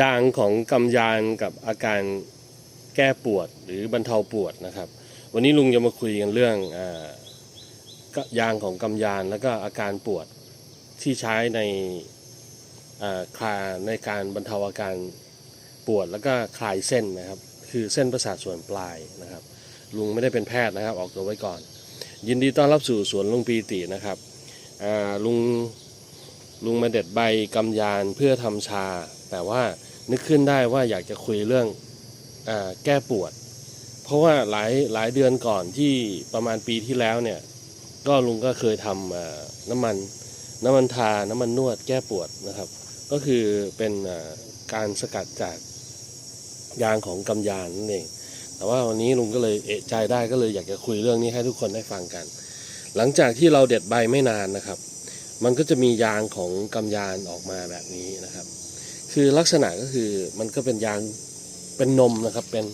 ยางของกำยานกับอาการแก้ปวดหรือบรรเทาปวดนะครับ วันนี้ลุงจะมาคุยกันเรื่องอยางของกำยานแล้วก็อาการปวดที่ใช้ในคลาในการบรรเทาอาการปวดแล้วก็คลายเส้นนะครับ คือเส้นประสาทส่วนปลายนะครับ ลุงไม่ได้เป็นแพทย์นะครับ ออกตัวไว้ก่อน ยินดีต้อนรับสู่สวนลุงปีตินะครับลุงลุงมาเด็ดใบกำยานเพื่อทำชา แต่ว่านึกขึ้นได้ว่าอยากจะคุยเรื่องอแก้ปวด เพราะว่าหลายหลายเดือนก่อนที่ประมาณปีที่แล้วเนี่ย ก็ลุงก็เคยทำน้ำมันน้ำมันทา น้ำมันนวดแก้ปวดนะครับ ก็คือเป็นการสกัดจากยางของกำยานนั่นเอง แต่ว่าวันนี้ลุงก็เลยเอะใจได้ก็เลยอยากจะคุยเรื่องนี้ให้ทุกคนได้ฟังกัน หลังจากที่เราเด็ดใบไม่นานนะครับ มันก็จะมียางของกำยานออกมาแบบนี้นะครับ คือลักษณะก็คือมันก็เป็นยางเป็นนมนะครับ เป็น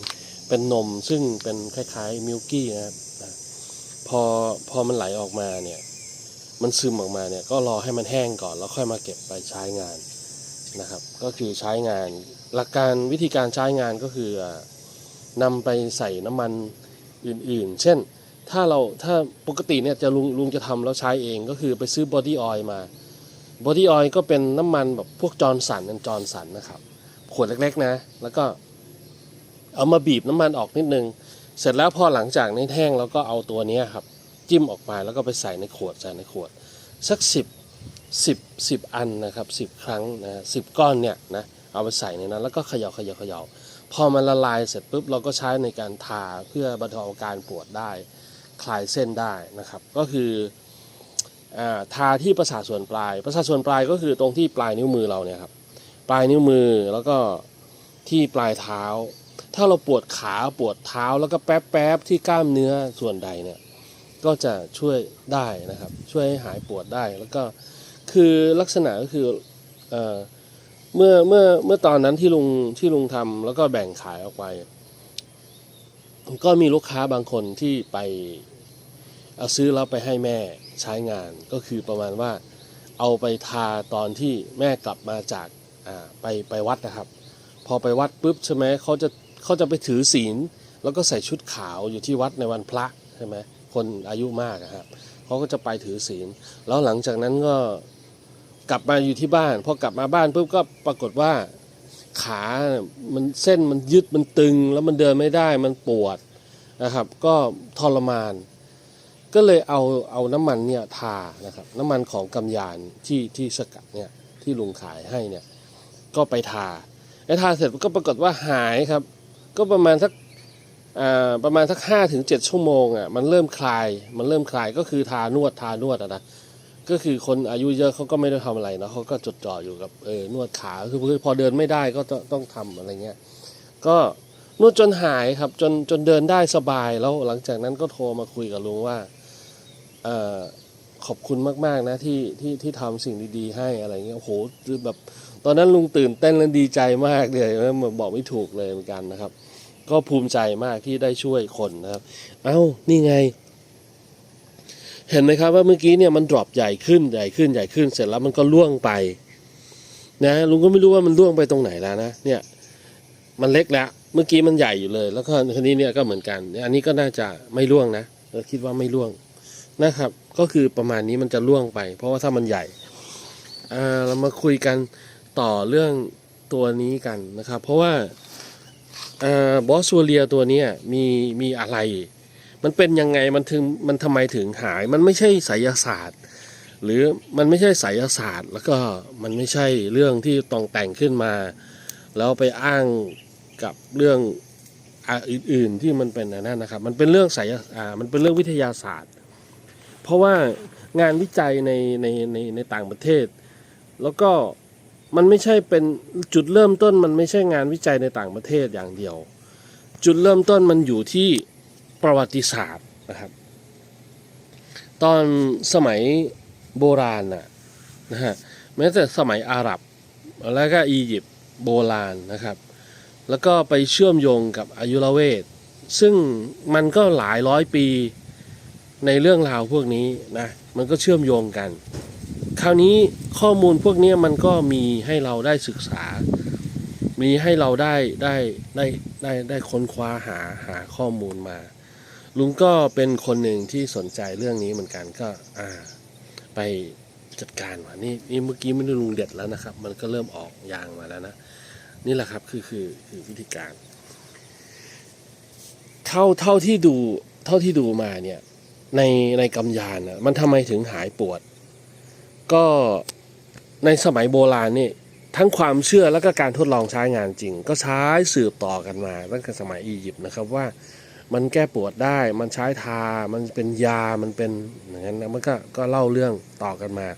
เป็นนมซึ่งเป็นคล้ายๆมิลกี้นะครับพอพอมันไหลออกมาเนี่ยมันซึมออกมาเนี่ยก็รอให้มันแห้งก่อนแล้วค่อยมาเก็บไปใช้งานนะครับ ก็คือใช้งาน หลักการวิธีการใช้งานก็คืออ่านำไปใส่น้ำมันอื่นๆ เช่นถ้าเราถ้าปกติเนี่ยจะลุงลุงจะทำแล้วใช้เองก็คือไปซื้อบอดี้ออยล์มา บอดี้ออยล์ก็เป็นน้ำมันแบบพวกจอร์สันนันจอร์สันนะครับขวดเล็กๆนะ แล้วก็เอามาบีบน้ำมันออกนิดนึง เสร็จแล้วพอหลังจากนี้แห้งแล้วก็เอาตัวนี้ครับ จิ้มออกมาแล้วก็ไปใส่ในขวดใส่ในขวด สักสิบสิบสิบอันนะครับสิบครั้งนะสิบก้อนเนี่ยนะเอาไปใส่ในนั้นแล้วก็เขย่าเขย่าเขย่าพอมันละลายเสร็จปุ๊บเราก็ใช้ในการทาเพื่อบรรเทาอาการปวดได้ คลายเส้นได้นะครับ ก็คือ ทาที่ประสาทส่วนปลาย ประสาทส่วนปลายก็คือตรงที่ปลายนิ้วมือเราเนี่ยครับปลายนิ้วมือแล้วก็ที่ปลายเท้า ถ้าเราปวดขาปวดเท้าแล้วก็แป๊บแป๊บๆที่กล้ามเนื้อส่วนใดเนี่ยก็จะช่วยได้นะครับ ช่วยให้หายปวดได้แล้วก็คือลักษณะก็คือเอ่อเมื่อเมื่อเมื่อตอนนั้นที่ลุงที่ลุงทำแล้วก็แบ่งขายออกไป ก็มีลูกค้าบางคนที่ไปเอาซื้อแล้วไปให้แม่ ใช้งานก็คือประมาณว่าเอาไปทาตอนที่แม่กลับมาจากไปไปวัดนะครับ พอไปวัดปุ๊บใช่ไหมเขาจะเขาจะไปถือศีล แล้วก็ใส่ชุดขาวอยู่ที่วัดในวันพระใช่ไหมคนอายุมากอะครับเขาก็จะไปถือศีล แล้วหลังจากนั้นก็กลับมาอยู่ที่บ้านพอกลับมาบ้านปุ๊บก็ปรากฏว่าขาเนี่ยมันเส้นมันยึดมันตึง แล้วมันเดินไม่ได้มันปวดนะครับ ก็ทรมาน ก็เลยเอาเอาน้ำมันเนี่ยทานะครับน้ำมันของกำยานที่ที่สกัดเนี่ยที่ลุงขายให้เนี่ยก็ไปทาไอ้ทาเสร็จก็ปรากฏว่าหายครับ ก็ประมาณสักอ่าประมาณสักห้าถึงเจ็ดชั่วโมงอะมันเริ่มคลาย มันเริ่มคลายก็คือทานวดทานวดนะก็คือคนอายุเยอะเขาก็ไม่ได้ทำอะไรนะเขาก็จดจ่ออยู่กับเออนวดขาคือพอเดินไม่ได้ก็ต้องต้องทำอะไรเงี้ยก็นวดจนหายครับจนจนเดินได้สบายแล้วหลังจากนั้นก็โทรมาคุยกับลุงว่า ขอบคุณมากๆนะที่ที่ที่ทำสิ่งดีๆ ให้อะไรเงี้ยโอ้โหคือแบบตอนนั้นลุงตื่นเต้นและดีใจมากเลยเหมือนบอกไม่ถูกเลยเหมือนกันนะครับ ก็ภูมิใจมากที่ได้ช่วยคนนะครับ เอ้านี่ไง เห็นไหมครับว่าเมื่อกี้เนี่ยมันดรอปใหญ่ขึ้นใหญ่ขึ้นใหญ่ขึ้นเสร็จแล้วมันก็ล่วงไป นะลุงก็ไม่รู้ว่ามันล่วงไปตรงไหนแล้วนะเนี่ย มันเล็กแล้วเมื่อกี้มันใหญ่อยู่เลย แล้วก็คันนี้เนี่ยก็เหมือนกันอันนี้ก็น่าจะไม่ล่วงนะเราคิดว่าไม่ล่วง นะครับ ก็คือประมาณนี้มันจะล่วงไป เพราะว่าถ้ามันใหญ่เรามาคุยกันต่อเรื่องตัวนี้กันนะครับ เพราะว่าบอสซัวเลียตัวนี้มีมีอะไร มันเป็นยังไงมันถึงมันทำไมถึงหาย มันไม่ใช่ไสยศาสตร์ หรือมันไม่ใช่ไสยศาสตร์ แล้วก็มันไม่ใช่เรื่องที่ต้องแต่งขึ้นมา แล้วไปอ้างกับเรื่องอ,อื่น ๆ ที่มันเป็นนั่นนะครับ มันเป็นเรื่องไสยอ่ามันเป็นเรื่องวิทยาศาสตร์ เพราะว่างานวิจัยในในในในต่างประเทศ แล้วก็มันไม่ใช่เป็นจุดเริ่มต้นมันไม่ใช่งานวิจัยในต่างประเทศอย่างเดียว จุดเริ่มต้นมันอยู่ที่ประวัติศาสตร์นะครับ ตอนสมัยโบราณนะนะฮะแม้แต่สมัยอาหรับแล้วก็อียิปต์โบราณนะครับ แล้วก็ไปเชื่อมโยงกับอายุรเวทซึ่งมันก็หลายร้อยปี ในเรื่องราวพวกนี้นะมันก็เชื่อมโยงกัน คราวนี้ข้อมูลพวกนี้มันก็มีให้เราได้ศึกษา มีให้เราได้ได้ได้ได้ได้ค้นคว้าหาหาข้อมูลมา ลุงก็เป็นคนหนึ่งที่สนใจเรื่องนี้เหมือนกันก็อ่าไปจัดการว่ะนี่นี่เมื่อกี้ไม่ได้ลุงเด็ดแล้วนะครับ มันก็เริ่มออกยางมาแล้วนะ นี่แหละครับคือคือคือวิธีการ เท่าเท่าที่ดูเท่าที่ดูมาเนี่ย ในในกำยานนะมันทำไมถึงหายปวด ก็ในสมัยโบราณนี่ทั้งความเชื่อแล้วก็การทดลองใช้งานจริง ก็ใช้สืบต่อกันมาตั้งแต่สมัยอียิปต์นะครับว่ามันแก้ปวดได้ มันใช้ทา มันเป็นยา มันเป็นอย่างนั้นนะมันก็ก็เล่าเรื่องต่อกันมา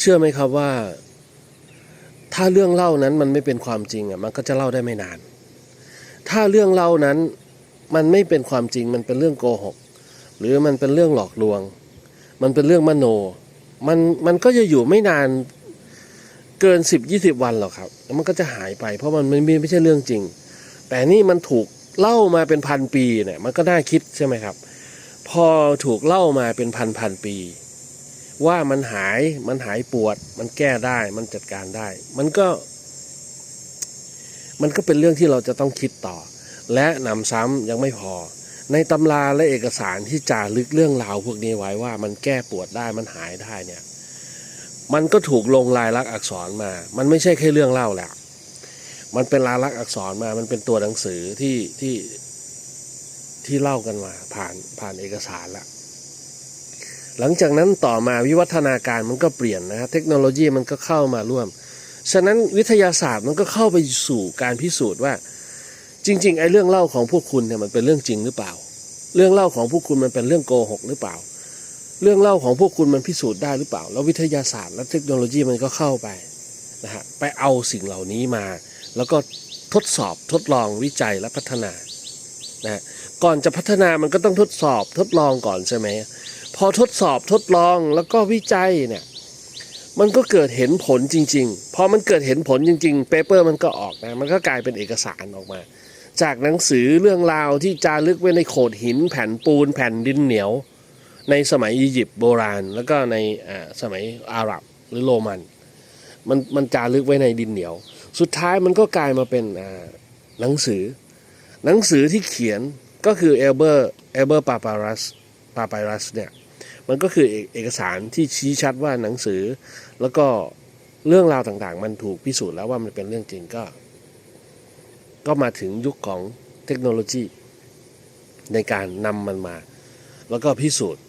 เชื่อไหมครับว่า ถ้าเรื่องเล่านั้นมันไม่เป็นความจริงอะ มันก็จะเล่าได้ไม่นาน ถ้าเรื่องเล่านั้น มันไม่เป็นความจริงมันเป็นเรื่องโกหก หรือมันเป็นเรื่องหลอกลวง มันเป็นเรื่องมโน มันมันก็จะอยู่ไม่นานเกินสิบยี่สิบวันหรอกครับแล้วมันก็จะหายไป เพราะมันไม่ไม่ไม่ใช่เรื่องจริง แต่นี่มันถูกเล่ามาเป็นพันปีเนี่ยมันก็น่าคิดใช่ไหมครับ พอถูกเล่ามาเป็นพันพันปี ว่ามันหายมันหายปวด มันแก้ได้มันจัดการได้ มันก็ มันก็เป็นเรื่องที่เราจะต้องคิดต่อ และหนำซ้ำยังไม่พอ ในตำราและเอกสารที่จารึกเรื่องราวพวกนี้ไว้ว่ามันแก้ปวดได้มันหายได้เนี่ย มันก็ถูกลงลายลักษณ์อักษรมา มันไม่ใช่แค่เรื่องเล่าแหละมันเป็นลายลักษณ์อักษรมา มันเป็นตัวหนังสือที่ที่ที่เล่ากันมา ผ่านผ่านเอกสารละหลังจากนั้นต่อมาวิวัฒนาการมันก็เปลี่ยนนะครับเทคโนโลยีมันก็เข้ามาร่วม ฉะนั้นวิทยาศาสตร์มันก็เข้าไปสู่การพิสูจน์ว่า จริง ๆ ไอ้เรื่องเล่าของพวกคุณเนี่ยมันเป็นเรื่องจริงหรือเปล่า เรื่องเล่าของพวกคุณมันเป็นเรื่องโกหกหรือเปล่า เรื่องเล่าของพวกคุณมันพิสูจน์ได้หรือเปล่า แล้ววิทยาศาสตร์และเทคโนโลยีมันก็เข้าไปนะฮะไปเอาสิ่งเหล่านี้มา แล้วก็ทดสอบทดลองวิจัยและพัฒนานะฮะก่อนจะพัฒนามันก็ต้องทดสอบทดลองก่อนใช่ไหมพอทดสอบทดลองแล้วก็วิจัยเนี่ยมันก็เกิดเห็นผลจริง ๆ พอมันเกิดเห็นผลจริง ๆ เปเปอร์มันก็ออกนะ มันก็กลายเป็นเอกสารออกมา จากหนังสือเรื่องราวที่จารึกไว้ในโขดหิน แผ่นปูนแผ่นดินเหนียว ในสมัยอียิปต์โบราณ แล้วก็ในสมัยอาหรับหรือโรมันมันมันจารึกไว้ในดินเหนียว สุดท้ายมันก็กลายมาเป็นหนังสือ หนังสือที่เขียนก็คือเอลเบอร์เอลเบอร์ปาปารัสปาปารัสเนี่ยมันก็คือเอกสารที่ชี้ชัดว่าหนังสือ แล้วก็เรื่องราวต่างๆ มันถูกพิสูจน์แล้วว่ามันเป็นเรื่องจริงก็ ก็มาถึงยุคของเทคโนโลยี ในการนำมันมา แล้วก็พิสูจน์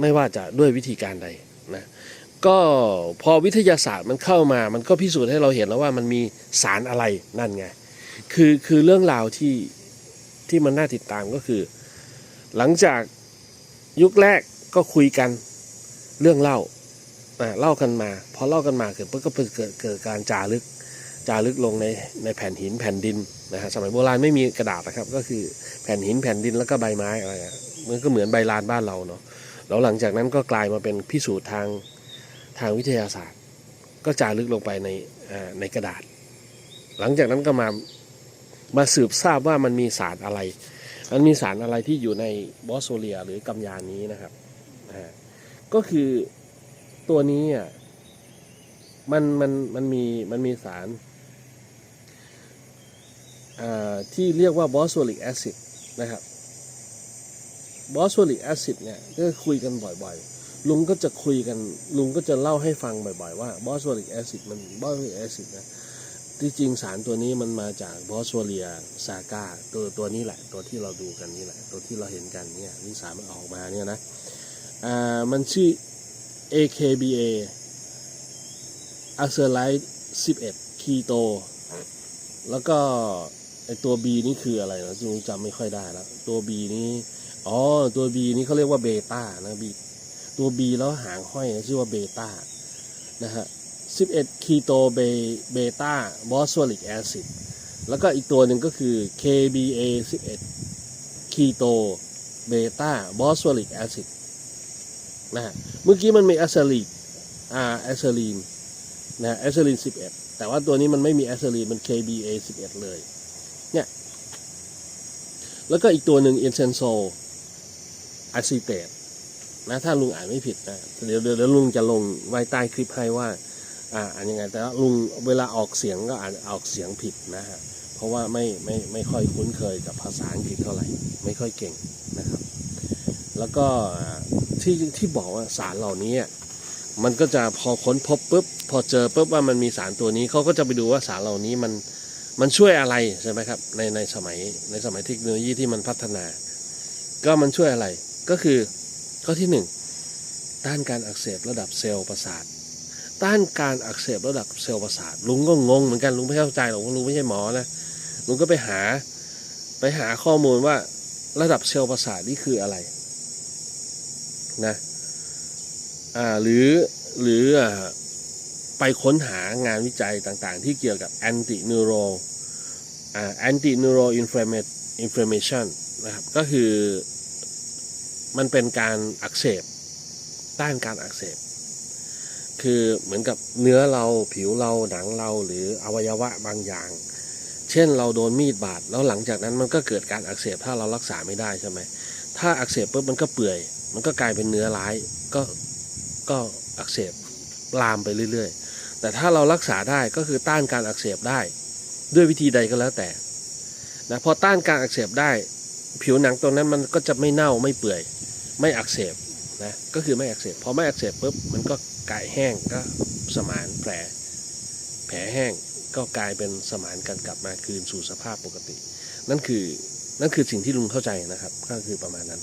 ไม่ว่าจะด้วยวิธีการใดนะก็พอวิทยาศาสตร์มันเข้ามา มันก็พิสูจน์ให้เราเห็นแล้วว่ามันมีสารอะไรนั่นไงคือคือเรื่องราวที่ที่มันน่าติดตามก็คือ หลังจากยุคแรกก็คุยกันเรื่องเล่าเล่ากันมา พอเล่ากันมาเกิดก็เกิดเกิดการจารึก จารึกลงในในแผ่นหินแผ่นดินนะฮะสมัยโบราณไม่มีกระดาษนะครับ ก็คือแผ่นหินแผ่นดินแล้วก็ใบไม้อะไรอะมันก็เหมือนใบลานบ้านเราเนาะแล้วหลังจากนั้นก็กลายมาเป็นพิสูจน์ทางทางวิทยาศาสตร์ ก็จารึกลงไปในในกระดาษ หลังจากนั้นก็มามาสืบทราบว่ามันมีสารอะไร มันมีสารอะไรที่อยู่ในบอสโซเลียหรือกำยานนี้นะครับก็คือตัวนี้อะมันมันมันมีมันมีสาร ที่เรียกว่าบอสโซลิกแอซิดนะครับบอสโซลิกแอซิดเนี่ยก็คุยกันบ่อยๆ ลุงก็จะคุยกันลุงก็จะเล่าให้ฟังบ่อยๆ ว่าบอสโซลิกแอซิดมันบอสโซลิกแอซิดนะที่จริงสารตัวนี้มันมาจากบอสโวเลียซาก้าตัวตัวนี้แหละ ตัวที่เราดูกันนี่แหละ ตัวที่เราเห็นกันเนี่ยนี่สารมันออกมาเนี่ยนะอ่ามันชื่อ AKBA a c e l i t e 11 คีโต แล้วก็ ไอตัว B นี่คืออะไรนะจุงจำไม่ค่อยได้แล้วตัว B นี้อ๋อตัว B นี่เขาเรียกว่าเบต้านะ B ตัว B แล้วหางห้อยนะชื่อว่าเบต้านะฮะ11คีโตเบเบต้าบอสวลิกแอซิดแล้วก็อีกตัวหนึ่งก็คือ KBA 11คีโตเบต้าบอสวลิกแอซิดนะฮะเมื่อกี้มันมีแอสลีนอ่าแอสลีนนะแอสลีน11 แต่ว่าตัวนี้มันไม่มีแอสลีนมัน KBA 11 เลย เนี่ยแล้วก็อีกตัวหนึ่งเอนเซนโซอะซิเตตนะถ้าลุงอ่านไม่ผิดนะเดี๋ยวเดี๋ยวลุงจะลงไว้ใต้คลิปให้ว่าอ่าอันยังไง แต่ลุงเวลาออกเสียงก็อาจจะออกเสียงผิดนะฮะเพราะว่าไม่ไม่ไม่ค่อยคุ้นเคยกับภาษาอังกฤษเท่าไหร่ ไม่ค่อยเก่งนะครับ แล้วก็ที่ที่บอกว่าสารเหล่านี้มันก็จะพอค้นพบปุ๊บพอเจอปุ๊บว่ามันมีสารตัวนี้เขาก็จะไปดูว่าสารเหล่านี้มัน มันช่วยอะไรใช่ไหมครับในในสมัยในสมัยเทคโนโลยีที่มันพัฒนา ก็มันช่วยอะไรก็คือข้อที่หนึ่งต้านการอักเสบระดับเซลล์ประสาท ต้านการอักเสบระดับเซลล์ประสาท ลุงก็งงเหมือนกันลุงไม่เข้าใจหรอกว่าลุงไม่ใช่หมอนะลุงก็ไปหาไปหาข้อมูลว่าระดับเซลล์ประสาทนี่คืออะไรนะอ่าหรือหรืออ่า ไปค้นหางานวิจัยต่างๆ ที่เกี่ยวกับ anti neuro อ่า anti neuro inflammation นะครับก็คือมันเป็นการอักเสบต้านการอักเสบ คือเหมือนกับเนื้อเราผิวเราหนังเราหรืออวัยวะบางอย่าง เช่นเราโดนมีดบาดแล้วหลังจากนั้นมันก็เกิดการอักเสบถ้าเรารักษาไม่ได้ใช่ไหมถ้าอักเสบปุ๊บมันก็เปื่อย มันก็กลายเป็นเนื้อร้ายก็ก็อักเสบลามไปเรื่อย ๆ แต่ถ้าเรารักษาได้ก็คือต้านการอักเสบได้ ด้วยวิธีใดก็แล้วแต่นะพอต้านการอักเสบได้ ผิวหนังตรงนั้นมันก็จะไม่เน่าไม่เปื่อย ไม่อักเสบนะก็คือไม่อักเสบพอไม่อักเสบปุ๊บมันก็กลายแห้งก็สมานแผล แผลแห้งก็กลายเป็นสมานกันกลับมาคืนสู่สภาพปกติ นั่นคือนั่นคือสิ่งที่ลุงเข้าใจนะครับก็คือประมาณนั้น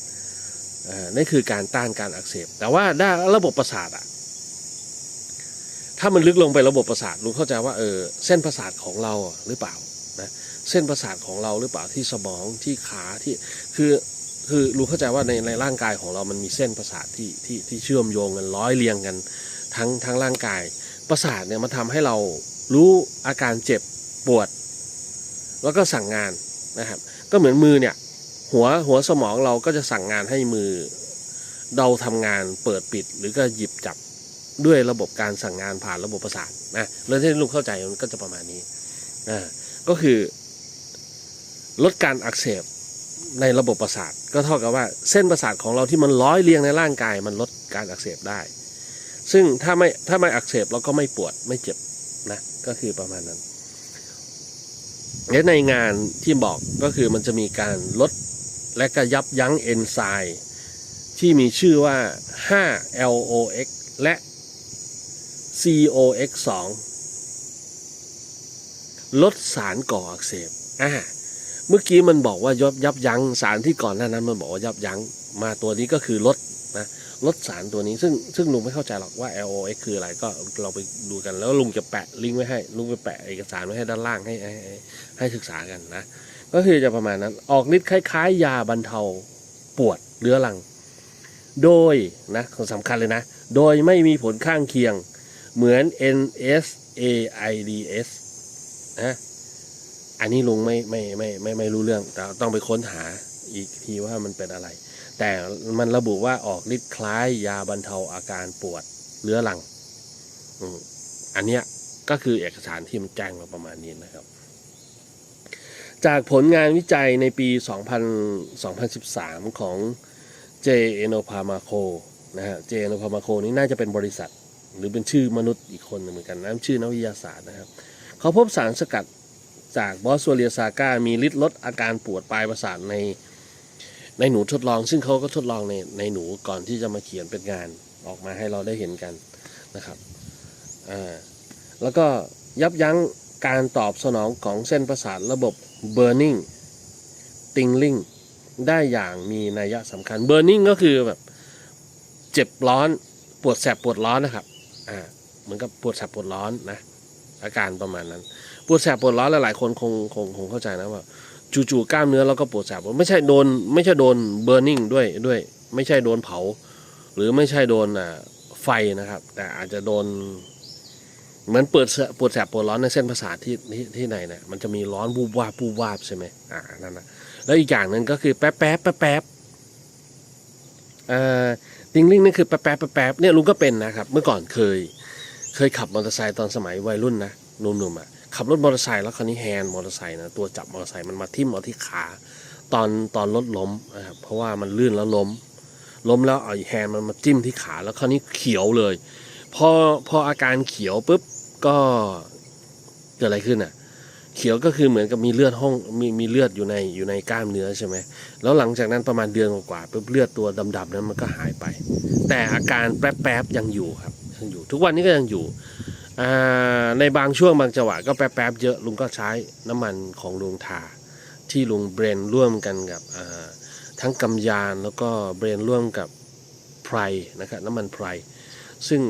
อ่านั่นคือการต้านการอักเสบ แต่ว่าด้านระบบประสาทอะ ถ้ามันลึกลงไประบบประสาทลุงเข้าใจว่าเออเส้นประสาทของเราหรือเปล่านะเส้นประสาทของเราหรือเปล่าที่สมองที่ขาที่คือคือรู้เข้าใจว่าในในร่างกายของเรามันมีเส้นประสาทที่ที่ที่เชื่อมโยงกันร้อยเรียงกันทั้งทั้งร่างกาย ประสาทเนี่ยมันทำให้เรารู้อาการเจ็บปวด แล้วก็สั่งงานนะครับ ก็เหมือนมือเนี่ย หัวหัวสมองเราก็จะสั่งงานให้มือเราทำงานเปิดปิดหรือก็หยิบจับ ด้วยระบบการสั่งงานผ่านระบบประสาทนะแล้วที่ลุงเข้าใจมันก็จะประมาณนี้อ่าก็คือ ลดการอักเสบในระบบประสาท ก็เท่ากับว่าเส้นประสาทของเราที่มันร้อยเรียงในร่างกาย มันลดการอักเสบได้ ซึ่งถ้าไม่ถ้าไม่อักเสบเราก็ไม่ปวดไม่เจ็บนะก็คือประมาณนั้นและในงานที่บอกก็คือมันจะมีการลดและก็ยับยั้งเอนไซม์ที่มีชื่อว่า 5-LOX และ COX2 ลดสารก่ออักเสบอ่าเมื่อกี้มันบอกว่ายับยับยั้งสารที่ก่อนหน้านั้นมันบอกว่ายับยั้งมาตัวนี้ก็คือลดนะลดสารตัวนี้ซึ่งซึ่งลุงไม่เข้าใจหรอกว่า LOX คืออะไรก็เราไปดูกันแล้วลุงจะแปะลิงก์ไว้ให้ ลุงไปแปะเอกสารไว้ให้ด้านล่างให้ให้ให้ให้ศึกษากันนะ ก็คือจะประมาณนั้นออกฤทธิ์คล้าย ๆ ยาบรรเทาปวดเรื้อรัง โดยนะสำคัญเลยนะ โดยไม่มีผลข้างเคียง เหมือน NSAIDs นะอันนี้ลุงไม่ไม่ไม่ไม่ไม่รู้เรื่องแต่ต้องไปค้นหาอีกทีว่ามันเป็นอะไร แต่มันระบุว่าออกฤทธิ์คล้ายยาบรรเทาอาการปวดเรื้อรังอันเนี้ยก็คือเอกสารที่มันแจ้งมาประมาณนี้นะครับ จากผลงานวิจัยในปี 2000 2013 ของ J e n o p a r m a c o นะฮะ J e n o p a r m a c o นี่น่าจะเป็นบริษัท หรือเป็นชื่อมนุษย์อีกคนหนึ่งเหมือนกันนะชื่อนักวิทยาศาสตร์นะครับ เขาพบสารสกัดจากบอสโซเลียซาก้ามีฤทธิ์ลดอาการปวดปลายประสาทในในหนูทดลอง ซึ่งเขาก็ทดลองในในหนูก่อนที่จะมาเขียนเป็นงานออกมาให้เราได้เห็นกันนะครับอ่าแล้วก็ยับยั้งการตอบสนองของเส้นประสาทระบบ burning tingling ได้อย่างมีนัยสำคัญ burning ก็คือแบบเจ็บร้อนปวดแสบปวดร้อนนะครับ อ่าเหมือนกับปวดแสบปวดร้อนนะอาการประมาณนั้น ปวดแสบปวดร้อนหลายๆคนคงคงคงเข้าใจนะว่าจู่ๆกล้ามเนื้อเราก็ปวดแสบไม่ใช่โดน ไม่ใช่โดนเบอร์นิ่งด้วยด้วย ไม่ใช่โดนเผา หรือไม่ใช่โดนอ่าไฟนะครับ แต่อาจจะโดนเหมือนเปิดปวดแสบปวดร้อนในเส้นประสาทที่ที่ที่ไหนเนี่ยมันจะมีร้อนบูบวาบบูบวาบใช่ไหมอ่านั่นนะแล้วอีกอย่างหนึ่งก็คือแป๊บแป๊บแป๊บแป๊บอ่า ติงลิงนี่คือแป๊บแป๊บแป๊บแป๊บเนี่ยลุงก็เป็นนะครับ เมื่อก่อนเคย เคยขับมอเตอร์ไซค์ตอนสมัยวัยรุ่นนะหนุ่มๆอะขับรถมอเตอร์ไซค์แล้วคราวนี้แฮนด์มอเตอร์ไซค์นะตัวจับมอเตอร์ไซค์มันมาทิ่มเอาที่ขาตอนตอนรถล้มนะครับเพราะว่ามันลื่นแล้วล้ม ล้มแล้วเอาแฮนด์มันมาจิ้มที่ขาแล้วคราวนี้เขียวเลย พอพออาการเขียวปุ๊บก็เกิดอะไรขึ้นอะ เขียวก็คือเหมือนกับมีเลือดห้องมีมีเลือดอยู่ในอยู่ในกล้ามเนื้อใช่ไหมแล้วหลังจากนั้นประมาณเดือนกว่าๆปุ๊บเลือดตัวดำๆนั้นมันก็หายไป แต่อาการแป๊บๆยังอยู่ครับยังอยู่ ทุกวันนี้ก็ยังอยู่ในบางช่วงบางจังหวะก็แป๊บๆเยอะลุงก็ใช้น้ำมันของลุงทา ที่ลุงเบรนร่วมกันกับทั้งกำยานแล้วก็เบรนร่วมกับไพรนะครับน้ำมันไพรซึ่ง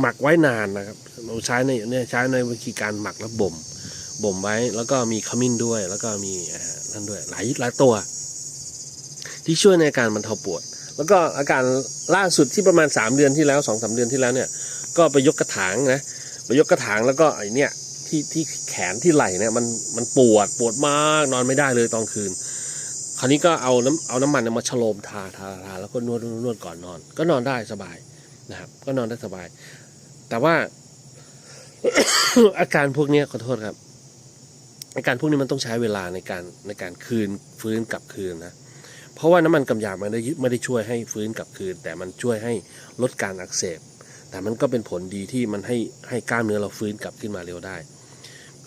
หมักไว้นานนะครับเราใช้ในเนี่ยใช้ในวิธีการหมักแล้วบ่มบ่มไว้ แล้วก็มีขมิ้นด้วย แล้วก็มีนั่นด้วยหลายหลายตัว ที่ช่วยในการบรรเทาปวด แล้วก็อาการล่าสุดที่ประมาณ 3 เดือนที่แล้ว2อสเดือนที่แล้วเนี่ย ก็ไปยกกระถางนะไปยกกระถางแล้วก็ไอเนี่ยที่ที่แขนที่ไหล่เนี่ยมันมันปวดปวดมากนอนไม่ได้เลยตอนคืน คราวนี้ก็เอาน้ำเอาน้ำมันมาฉโลมทาทาทาแล้วก็นวดนวดก่อนนอน ก็นอนได้สบายนะครับ ก็นอนได้สบาย แต่ว่า อาการพวกนี้ขอโทษครับ อาการพวกนี้มันต้องใช้เวลาในการในการคืนฟื้นกลับคืนนะเพราะว่าน้ำมันกำยามันไม่ได้ไม่ได้ช่วยให้ฟื้นกลับคืน แต่มันช่วยให้ลดการอักเสบ แต่มันก็เป็นผลดีที่มันให้ให้กล้ามเนื้อเราฟื้นกลับขึ้นมาเร็วได้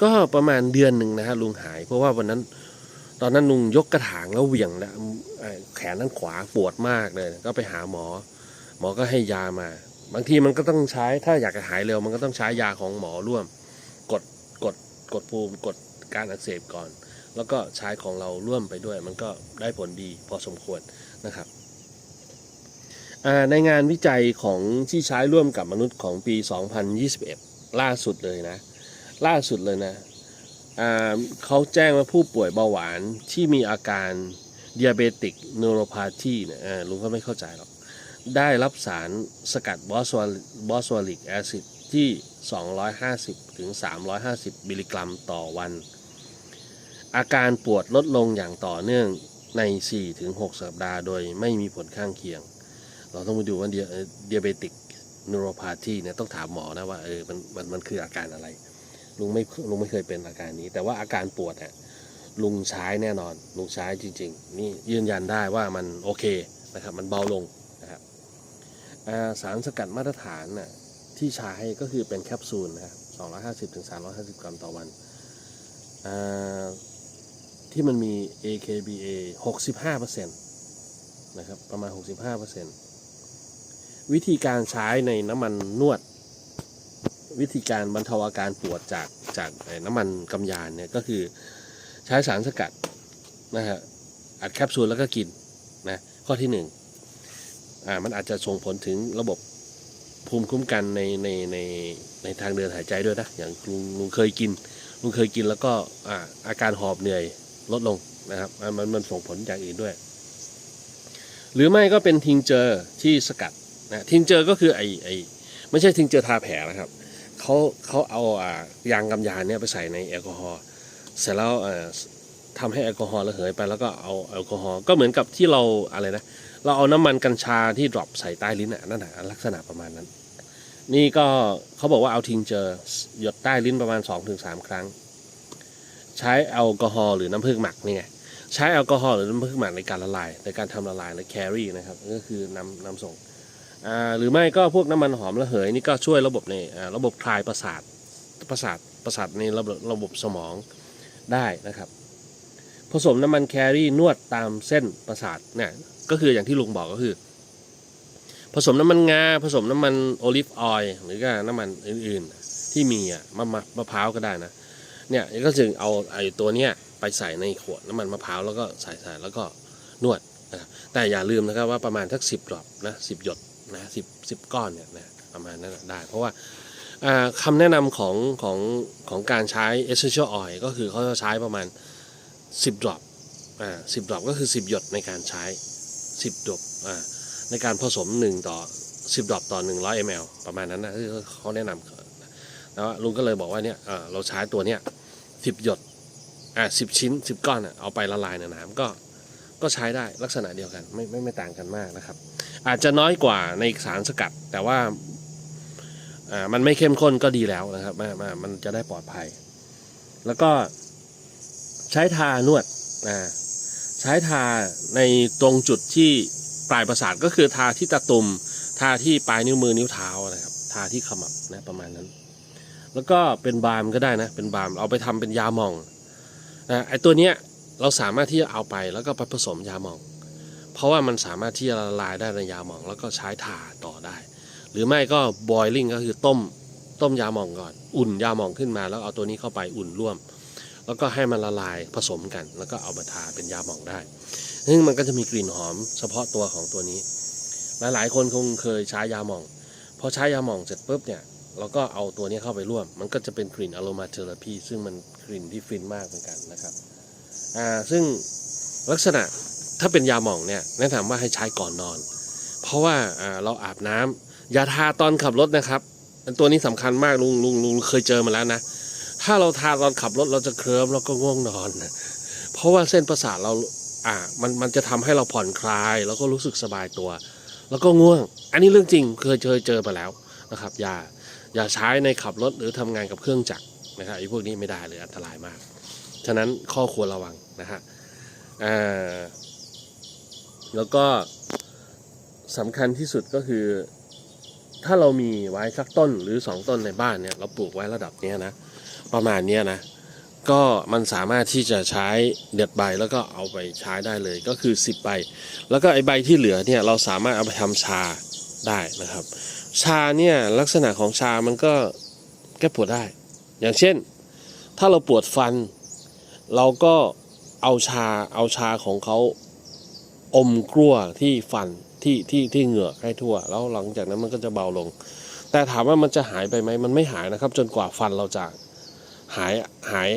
ก็ประมาณเดือนหนึ่งนะฮะลุงหาย เพราะว่าวันนั้น ตอนนั้นลุงยกกระถางแล้วเหวี่ยงแล้วแขนด้านขวาปวดมากเลย ก็ไปหาหมอ หมอก็ให้ยามา บางทีมันก็ต้องใช้ถ้าอยากจะหายเร็ว มันก็ต้องใช้ยาของหมอร่วม กดกดกดภูมิกดการอักเสบก่อน แล้วก็ใช้ของเราร่วมไปด้วย มันก็ได้ผลดีพอสมควรนะครับในงานวิจัยของที่ใช้ร่วมกับมนุษย์ของปี 2021 ล่าสุดเลยนะ ล่าสุดเลยนะเขาแจ้งว่าผู้ป่วยเบาหวานที่มีอาการ diabetic neuropathy เนี่ยลุงก็ไม่เข้าใจหรอก ได้รับสารสกัดบอสวาบอสวลิกแอซิดที่ 250 ถึง 350 มิลลิกรัมต่อวัน อาการปวดลดลงอย่างต่อเนื่องใน 4 ถึง 6 สัปดาห์โดยไม่มีผลข้างเคียง เราต้องไปดูว่าเดียเบติกนูโรพาธีเนี่ยต้องถามหมอนะว่าเออมันมันมันคืออาการอะไร ลุงไม่ลุงไม่เคยเป็นอาการนี้ แต่ว่าอาการปวดอะลุงใช้แน่นอน ลุงใช้จริง ๆ นี่ยืนยันได้ว่ามันโอเคนะครับ มันเบาลง สารสกัดมาตรฐานน่ะที่ใช้ก็คือเป็นแคปซูลนะครับ250ถึง350 กรัมต่อวันที่มันมี AKBA 65%นะครับประมาณ 65%วิธีการใช้ในน้ำมันนวด วิธีการบรรเทาอาการปวดจากจากน้ำมันกำยานเนี่ยก็คือใช้สารสกัดนะฮะอัดแคปซูลแล้วก็กินนะข้อที่หนึ่ง มันอาจจะส่งผลถึงระบบภูมิคุ้มกันในในในในทางเดินหายใจด้วยนะ อย่างลุงลุงเคยกินลุงเคยกินแล้วก็อ่าอาการหอบเหนื่อยลดลงนะครับ มันมันส่งผลอย่างอื่นด้วย หรือไม่ก็เป็นทิงเจอร์ที่สกัดนะทิงเจอร์ก็คือไอไอไม่ใช่ทิงเจอร์ทาแผลนะครับเขาเขาเอาอ่ายางกำยานเนี่ยไปใส่ในแอลกอฮอล์เสร็จแล้วอ่อทำให้แอลกอฮอล์ระเหยไปแล้วก็เอาแอลกอฮอล์ก็เหมือนกับที่เราอะไรนะ เราเอาน้ำมันกัญชาที่ดรอปใส่ใต้ลิ้นอะนั่นแหะลักษณะประมาณนั้น นี่ก็เขาบอกว่าเอาทิงเจอร์หยดใต้ลิ้นประมาณ 2-3 ครั้ง ใช้แอลกอฮอล์หรือน้ำผึ้งหมักนี่ไงใช้แอลกอฮอล์หรือน้ำผึ้งหมักในการละลายในการทำละลายและแครี่นะครับก็คือนำนำส่งหรือไม่ก็พวกน้ำมันหอมระเหยนี่ก็ช่วยระบบในระบบคลายประสาทประสาทประสาทในระบบระบบสมองได้นะครับ ผสมน้ำมันแครี่นวดตามเส้นประสาทเนี่ย ก็คืออย่างที่ลุงบอกก็คือ ผสมน้ำมันงา ผสมน้ำมันโอลิฟออยล์หรือก็น้ำมันอื่นๆ ที่มีอะมะมะมะพร้าวก็ได้นะเนี่ยก็จึงเอาไอ้ตัวเนี้ยไปใส่ในขวดน้ำมันมะพร้าวแล้วก็ใส่ใส่แล้วก็นวดนะครับแต่อย่าลืมนะครับว่าประมาณสักสิบดรอปนะสิบหยดนะสิบสิบก้อนเนี่ยนะประมาณนั้นได้ เพราะว่าอ่าคำแนะนำของของของการใช้ essential oil ก็คือเขาจะใช้ประมาณ 10ดรอปอ่าสิบดรอปก็คือ 10 หยดในการใช้ 10ดรอปอ่าในการผสม 1 ต่อ 10ดรอปต่อ 100 ml ประมาณนั้นนะเขาแนะนำแล้วลุงก็เลยบอกว่าเนี่ยอ่าเราใช้ตัวเนี้ย10 หยดอ่าสิชิ้น 10 ก้อนอะเอาไปละลายในน้ำก็ก็ใช้ได้ลักษณะเดียวกันไม่ไม่ไม่ต่างกันมากนะครับ อาจจะน้อยกว่าในสารสกัด แต่ว่าอ่ามันไม่เข้มข้นก็ดีแล้วนะครับมามามันจะได้ปลอดภัย แล้วก็ใช้ทานวดอ่า ใช้ทาในตรงจุดที่ปลายประสาทก็คือทาที่ตาตุ่มทาที่ปลายนิ้วมือนิ้วเท้านะครับ ทาที่ขมับนะประมาณนั้น แล้วก็เป็นบาล์มก็ได้นะ เป็นบาล์มเอาไปทำเป็นยาหม่องนะไอตัวเนี้ยเราสามารถที่จะเอาไปแล้วก็ไปผสมยาหม่อง เพราะว่ามันสามารถที่จะละลายได้ในยาหม่อง แล้วก็ใช้ทาต่อได้ หรือไม่ก็ boiling ก็คือต้มต้มยาหม่องก่อน อุ่นยาหม่องขึ้นมาแล้วเอาตัวนี้เข้าไปอุ่นร่วม แล้วก็ให้มันละลายผสมกัน แล้วก็เอามาทาเป็นยาหม่องได้ซึ่งมันก็จะมีกลิ่นหอมเฉพาะตัวของตัวนี้ หลายๆ คนคงเคยใช้ยาหม่องพอใช้ยาหม่องเสร็จปุ๊บเนี่ยเราก็เอาตัวนี้เข้าไปร่วม มันก็จะเป็นกลิ่นอโรมาเทอราพีซึ่งมันกลิ่นที่ฟินมากเหมือนกันนะครับอ่าซึ่งลักษณะถ้าเป็นยาหม่องเนี่ยแนะนำว่าให้ใช้ก่อนนอน เพราะว่าอ่าเราอาบน้ำอย่าทาตอนขับรถนะครับตัวนี้สำคัญมากลุงลุงลุงเคยเจอมาแล้วนะ ถ้าเราทาตอนขับรถเราจะเคลิ้มแล้วก็ง่วงนอน เพราะว่าเส้นประสาทเราอ่ามันมันจะทำให้เราผ่อนคลาย แล้วก็รู้สึกสบายตัว แล้วก็ง่วง อันนี้เรื่องจริงเคยเจอเจอมาแล้วนะครับ อย่าอย่าใช้ในขับรถหรือทำงานกับเครื่องจักรนะครับไอ้พวกนี้ไม่ได้เลยอันตรายมาก ฉะนั้นข้อควรระวังนะฮะอ่าแล้วก็สำคัญที่สุดก็คือ ถ้าเรามีไว้สักต้นหรือสองต้นในบ้านเนี่ยเราปลูกไว้ระดับเนี้ยนะ ประมาณเนี้ยนะ ก็มันสามารถที่จะใช้เด็ดใบแล้วก็เอาไปใช้ได้เลยก็คือ 10 ใบ แล้วก็ไอใบที่เหลือเนี่ยเราสามารถเอาไปทำชาได้นะครับ ชาเนี่ยลักษณะของชามันก็แก้ปวดได้ อย่างเช่น ถ้าเราปวดฟัน เราก็เอาชาเอาชาของเขาอมกลั้วที่ฟัน ที่ที่ที่เหงือกให้ทั่ว แล้วหลังจากนั้นมันก็จะเบาลง แต่ถามว่ามันจะหายไปไหมมันไม่หายนะครับ จนกว่าฟันเราจะหายหาย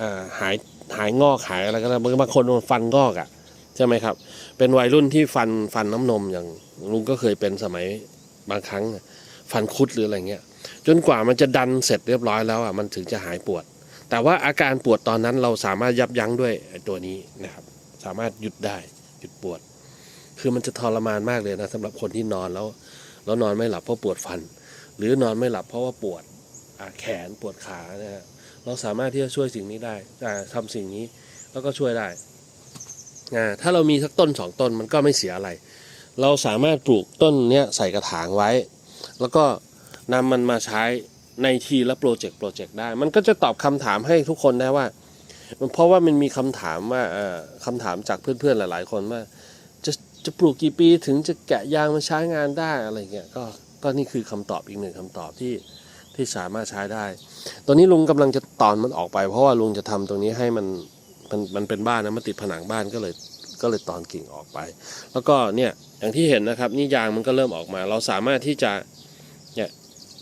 อ่าหายหายงอกหายอะไรก็ได้บางบางคนฟันงอกอะ่ะใช่ไหมครับ เป็นวัยรุ่นที่ฟันฟันน้ำนมอย่างลุงก็เคยเป็นสมัยบางครั้ง ฟันคุดหรืออะไรเงี้ย จนกว่ามันจะดันเสร็จเรียบร้อยแล้วอะมันถึงจะหายปวด แต่ว่าอาการปวดตอนนั้นเราสามารถยับยั้งด้วยตัวนี้นะครับ สามารถหยุดได้หยุดปวด คือมันจะทรมานมากเลยนะสำหรับคนที่นอนแล้ว แล้วนอนไม่หลับเพราะปวดฟัน หรือนอนไม่หลับเพราะว่าปวดแขนปวดขานะฮะเราสามารถที่จะช่วยสิ่งนี้ได้อ่าทำสิ่งนี้แล้วก็ช่วยได้ถ้าเรามีสักต้นสองต้นมันก็ไม่เสียอะไร เราสามารถปลูกต้นเนี้ยใส่กระถางไว้ แล้วก็นำมันมาใช้ในทีละโปรเจกต์โปรเจกต์ได้ มันก็จะตอบคำถามให้ทุกคนได้ว่า เพราะว่ามันมีคำถามว่าคำถามจากเพื่อนๆหลาย ๆ คนว่า จะปลูกกี่ปีถึงจะแกะยางมาใช้งานได้อะไรเงี้ยก็ก็นี่คือคำตอบอีกหนึ่งคำตอบที่ที่สามารถใช้ได้ตัวนี้ลุงกำลังจะตอนมันออกไป เพราะว่าลุงจะทำตรงนี้ให้มันมันมันเป็นบ้านนะมันติดผนังบ้านก็เลยก็เลยตอนกิ่งออกไป แล้วก็เนี่ยอย่างที่เห็นนะครับ นี่ยางมันก็เริ่มออกมา เราสามารถที่จะเนี่ย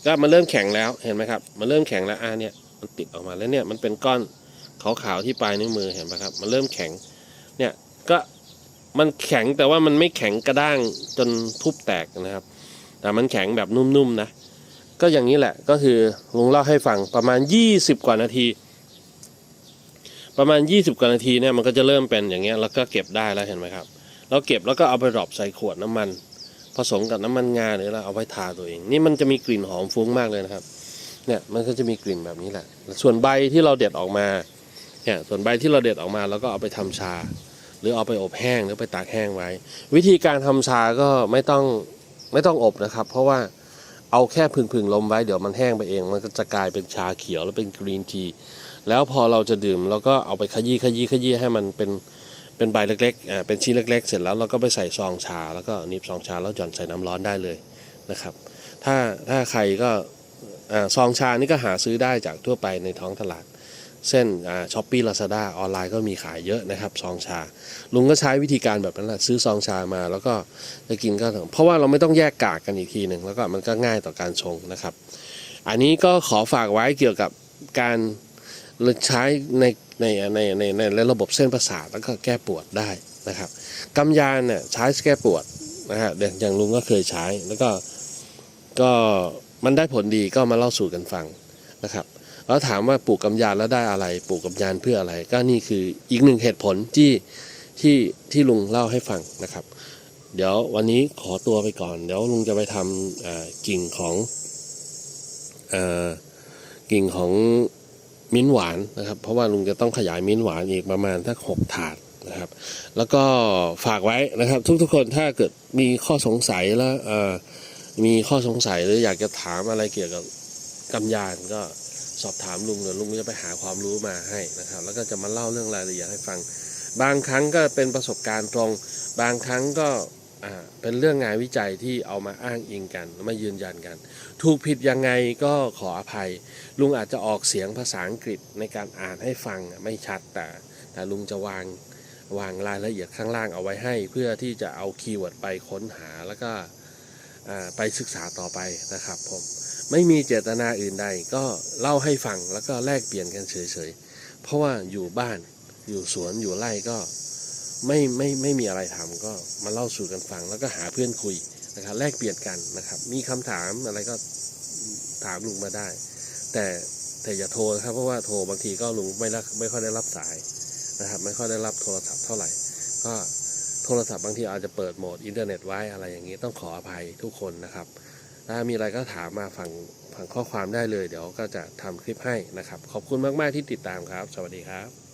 ก็มันเริ่มแข็งแล้วเห็นไหมครับมันเริ่มแข็งแล้วอ่าเนี่ยมันติดออกมาแล้วเนี่ยมันเป็นก้อนขาวๆที่ปลายนิ้วมือเห็นไหมครับ มันเริ่มแข็งเนี่ยก็ มันแข็งแต่ว่ามันไม่แข็งกระด้างจนทุบแตกนะครับ แต่มันแข็งแบบนุ่มๆนะ ก็อย่างนี้แหละก็คือลุงเล่าให้ฟังประมาณ 20 กว่านาที ประมาณ 20 กว่านาทีเนี่ยมันก็จะเริ่มเป็นอย่างเงี้ยแล้วก็เก็บได้แล้วเห็นไหมครับแล้วเก็บแล้วก็เอาไปดรอปใส่ขวดน้ำมัน ผสมกับน้ำมันงาหรือเราเอาไว้ทาตัวเอง นี่มันจะมีกลิ่นหอมฟุ้งมากเลยนะครับ เนี่ยมันก็จะมีกลิ่นแบบนี้แหละ ส่วนใบที่เราเด็ดออกมาเนี่ยส่วนใบที่เราเด็ดออกมาแล้วก็เอาไปทำชา หรือเอาไปอบแห้งหรือไปตากแห้งไว้ วิธีการทำชาก็ไม่ต้องไม่ต้องอบนะครับ เพราะว่าเอาแค่พึ่งๆลมไว้เดี๋ยวมันแห้งไปเอง มันก็จะกลายเป็นชาเขียวแล้วเป็นกรีนทีแล้วพอเราจะดื่มเราก็เอาไปขยี้ขยี้ขยี้ให้มันเป็นเป็นใบเล็กๆอ่าเป็นชิ้นเล็ก ๆ เสร็จแล้วเราก็ไปใส่ซองชา แล้วก็นิบซองชาแล้วหย่อนใส่น้ำร้อนได้เลยนะครับ ถ้าถ้าใครก็อ่าซองชานี่ก็หาซื้อได้จากทั่วไปในท้องตลาด เส้นช้อปปี้ลาซาด้าออนไลน์ก็มีขายเยอะนะครับซองชา ลุงก็ใช้วิธีการแบบนั้นแหละซื้อซองชามา แล้วก็จะกินก็เพราะว่าเราไม่ต้องแยกกากกันอีกทีหนึ่งแล้วก็มันก็ง่ายต่อการชงนะครับ อันนี้ก็ขอฝากไว้เกี่ยวกับการใช้ในในในในในในระบบเส้นประสาทแล้วก็แก้ปวดได้นะครับกำยานเนี่ยใช้แก้ปวดนะฮะอย่างลุงก็เคยใช้แล้วก็ก็มันได้ผลดีก็มาเล่าสู่กันฟังนะครับ แล้วถามว่าปลูกกำยานแล้วได้อะไร ปลูกกำยานเพื่ออะไร ก็นี่คืออีกหนึ่งเหตุผลที่ที่ที่ลุงเล่าให้ฟังนะครับ เดี๋ยววันนี้ขอตัวไปก่อน เดี๋ยวลุงจะไปทำกิ่งของอกิ่งของมิ้นหวานนะครับ เพราะว่าลุงจะต้องขยายมิ้นหวานอีกประมาณสักหกถาดนะครับ แล้วก็ฝากไว้นะครับ ทุกๆคนถ้าเกิดมีข้อสงสัยแล้วมีข้อสงสัยหรืออยากจะถามอะไรเกี่ยวกับกำยานก็ สอบถามลุงเดี๋ยวลุงจะไปหาความรู้มาให้นะครับ แล้วก็จะมาเล่าเรื่องรายละเอียดให้ฟัง บางครั้งก็เป็นประสบการณ์ตรง บางครั้งก็เป็นเรื่องงานวิจัยที่เอามาอ้างอิงกันมายืนยันกัน ถูกผิดยังไงก็ขออภัย ลุงอาจจะออกเสียงภาษาอังกฤษในการอ่านให้ฟังไม่ชัดแต่แต่ลุงจะวางวางรายละเอียดข้างล่างเอาไว้ให้ เพื่อที่จะเอาคีย์เวิร์ดไปค้นหาแล้วก็ไปศึกษาต่อไปนะครับผม ไม่มีเจตนาอื่นใด ก็เล่าให้ฟังแล้วก็แลกเปลี่ยนกันเฉยๆ เพราะว่าอยู่บ้านอยู่สวนอยู่ไร่ก็ไม่ไม่ไม่มีอะไรทำก็มาเล่าสู่กันฟัง แล้วก็หาเพื่อนคุยนะครับแลกเปลี่ยนกันนะครับ มีคำถามอะไรก็ถามลุงมาได้ แต่แต่อย่าโทรนะครับ เพราะว่าโทรบางทีก็ลุงไม่รับไม่ค่อยได้รับสายนะครับ ไม่ค่อยได้รับโทรศัพท์เท่าไหร่ ก็โทรศัพท์บางทีอาจจะเปิดโหมดอินเทอร์เน็ตไว้อะไรอย่างนี้ต้องขออภัยทุกคนนะครับ ถ้ามีอะไรก็ถามมาฝั่งฝั่งข้อความได้เลย เดี๋ยวก็จะทำคลิปให้นะครับ ขอบคุณมาก ๆ ที่ติดตามครับ สวัสดีครับ